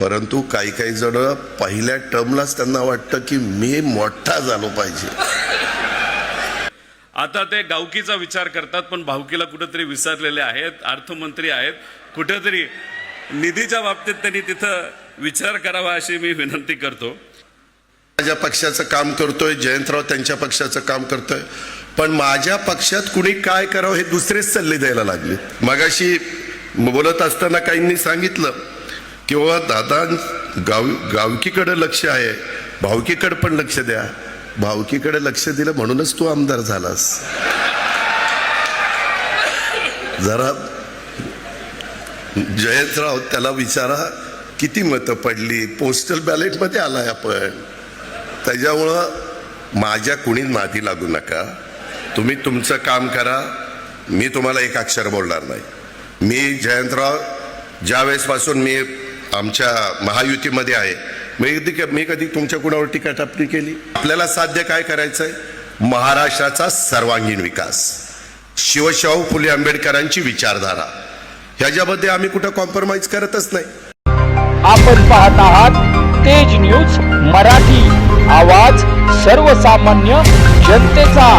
परंतु काही काही जण पहिल्या टर्मलाच त्यांना वाटतं की मी मोठा झालो पाहिजे. आता ते गावकीचा विचार करतात पण भावकीला कुठेतरी विसरलेले आहेत अर्थमंत्री आहेत. कुठेतरी निधीच्या बाबतीत त्यांनी तिथं विचार करावा अशी मी विनंती करतो. माझ्या पक्षाचं काम करतोय जयंतराव त्यांच्या पक्षाचं काम करतोय. पण माझ्या पक्षात कुणी काय करावं हे दुसरेच सल्ले द्यायला लागले. मगाशी बोलत असताना काहींनी सांगितलं किंवा दादा गाव गावकीकडं लक्ष आहे. भावकीकडं पण लक्ष द्या. भावकीकडे लक्ष दिलं म्हणूनच तू आमदार झालास. जरा जयंतराव त्याला विचारा किती मतं पडली? पोस्टल बॅलेटमध्ये आलाय आपण. त्याच्यामुळं माझ्या कुणी माती लागू नका. तुम्ही तुमचं काम करा. मी तुम्हाला एक अक्षर बोलणार नाही. मी जयंतराव ज्या वेळेसपासून मी आमच्या महायुतीमध्ये आहे. मी कधी मी कधी तुमच्या कुणावर टीका टापणी केली? आपल्याला साध्य काय करायचं आहे महाराष्ट्राचा सर्वांगीण विकास. शिवशाहू फुले आंबेडकरांची विचारधारा. ह्याच्यामध्ये आम्ही कुठं कॉम्प्रोमाइज करतच नाही. आपण पाहत आहात तेज न्यूज मराठी आवाज सर्वसामान्य जनतेचा.